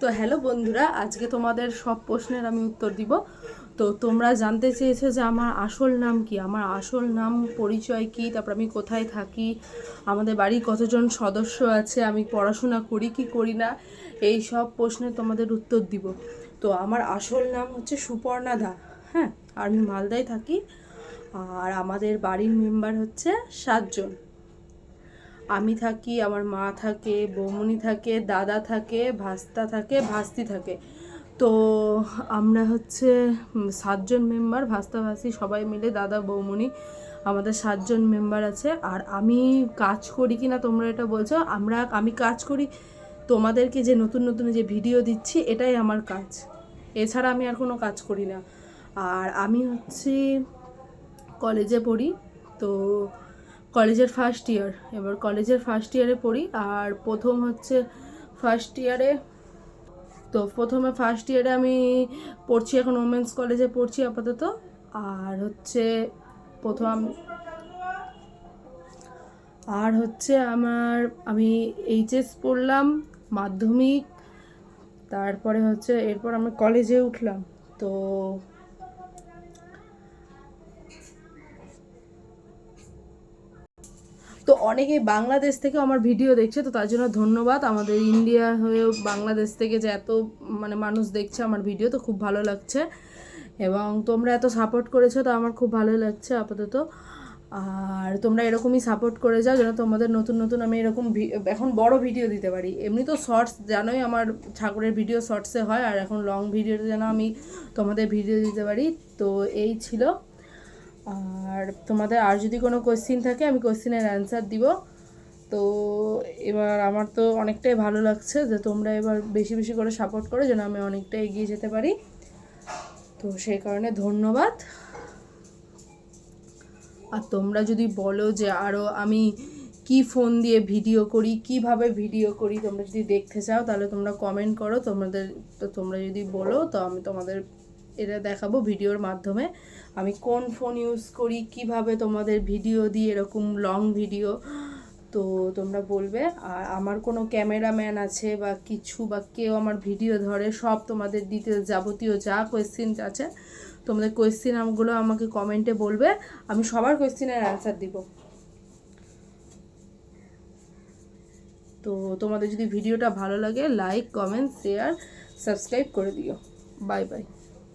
তো হ্যালো বন্ধুরা, আজকে তোমাদের সব প্রশ্নের আমি উত্তর দিব। তো তোমরা জানতে চেয়েছো যে আমার আসল নাম কি? আমার আসল নাম, পরিচয় কি? তারপর আমি কোথায় থাকি? আমাদের বাড়ি কতজন সদস্য আছে? আমি পড়াশোনা করি কি করি না? এই সব প্রশ্নের তোমাদের উত্তর দিব। তো আমার আসল নাম হচ্ছে সুপর্ণা দা। হ্যাঁ আর আমি মালদায় থাকি। আর আমাদের বাড়ির মেম্বার হচ্ছে সাতজন। আমি থাকি, আমার মা থাকে, বৌমনি থাকে, দাদা থাকে, ভাস্তা থাকে, ভাস্তি থাকে। তো আমরা হচ্ছে সাতজন মেম্বার, ভাস্তা, ভাস্তি সবাই মিলে, দাদা, বৌমনি আমাদের সাতজন মেম্বার আছে। আর আমি কাজ করি কি না তোমরা এটা বলছো? আমরা, আমি কাজ করি, তোমাদেরকে যে নতুন নতুন যে ভিডিও দিচ্ছি, এটাই আমার কাজ। এছাড়া আমি আর কোনো কাজ করি না। আর আমি হচ্ছে কলেজে পড়ি, তো কলেজের ফার্স্ট ইয়ার এবার কলেজের ফার্স্ট ইয়ারে পড়ি, আর প্রথম হচ্ছে ফার্স্ট ইয়ারে তো প্রথমে ফার্স্ট ইয়ারে আমি পড়ছি, এখন ওমেন্স কলেজে পড়ছি আপাতত, আর হচ্ছে প্রথম, আর হচ্ছে আমার, আমি এইচএস পড়লাম, মাধ্যমিক, তারপরে হচ্ছে, এরপর আমি কলেজে উঠলাম, তো তো অনেকে বাংলাদেশ থেকে আমার ভিডিও দেখছে, তো তার জন্য ধন্যবাদ। আমাদের ইন্ডিয়া হয়েও বাংলাদেশ থেকে যে এত মানে মানুষ দেখছে আমার ভিডিও, তো খুব ভালো লাগছে। এবং তোমরা এত সাপোর্ট করেছ, তো আমার খুব ভালো লাগছে আপাতত। আর তোমরা এরকমই সাপোর্ট করে যাও, যেন তোমাদের নতুন নতুন আমি এরকম এখন বড় ভিডিও দিতে পারি। এমনি তো শর্টস জানোই আমার ঠাকুরের ভিডিও শর্টসে হয়, আর এখন লং ভিডিওতে যেন আমি তোমাদের ভিডিও দিতে পারি। তো এই ছিল আর তোমাদের আর যদি কোনো কোশ্চিন থাকে, আমি কোশ্চিনের অ্যান্সার দিব। তো এবার আমার তো অনেকটাই ভালো লাগছে যে তোমরা এবার বেশি বেশি করে সাপোর্ট করো যেন আমি অনেকটা এগিয়ে যেতে পারি। তো সেই কারণে ধন্যবাদ। আর তোমরা যদি বলো যে আরও আমি কি ফোন দিয়ে ভিডিও করি, কীভাবে ভিডিও করি, তোমরা যদি দেখতে চাও, তাহলে তোমরা কমেন্ট করো। তোমাদের, তো তোমরা যদি বলো, তো আমি তোমাদের এটা দেখাবো ভিডিওর মাধ্যমে। আমি কোন ফোন ইউজ করি, কীভাবে তোমাদের ভিডিও দিই, এরকম লং ভিডিও তো তোমরা বলবে। আর আমার কোনো ক্যামেরাম্যান আছে বা কিছু বা কেউ আমার ভিডিও ধরে, সব তোমাদের ডিটেলস যাবতীয় যা কোয়েশ্চেন আছে, তোমাদের কোয়েশ্চেনগুলো আমাকে কমেন্টে বলবে। আমি সবার কোয়েশ্চেনের অ্যান্সার দিব। তো তোমাদের যদি ভিডিওটা ভালো লাগে লাইক কমেন্ট শেয়ার সাবস্ক্রাইব করে দিও। Bye bye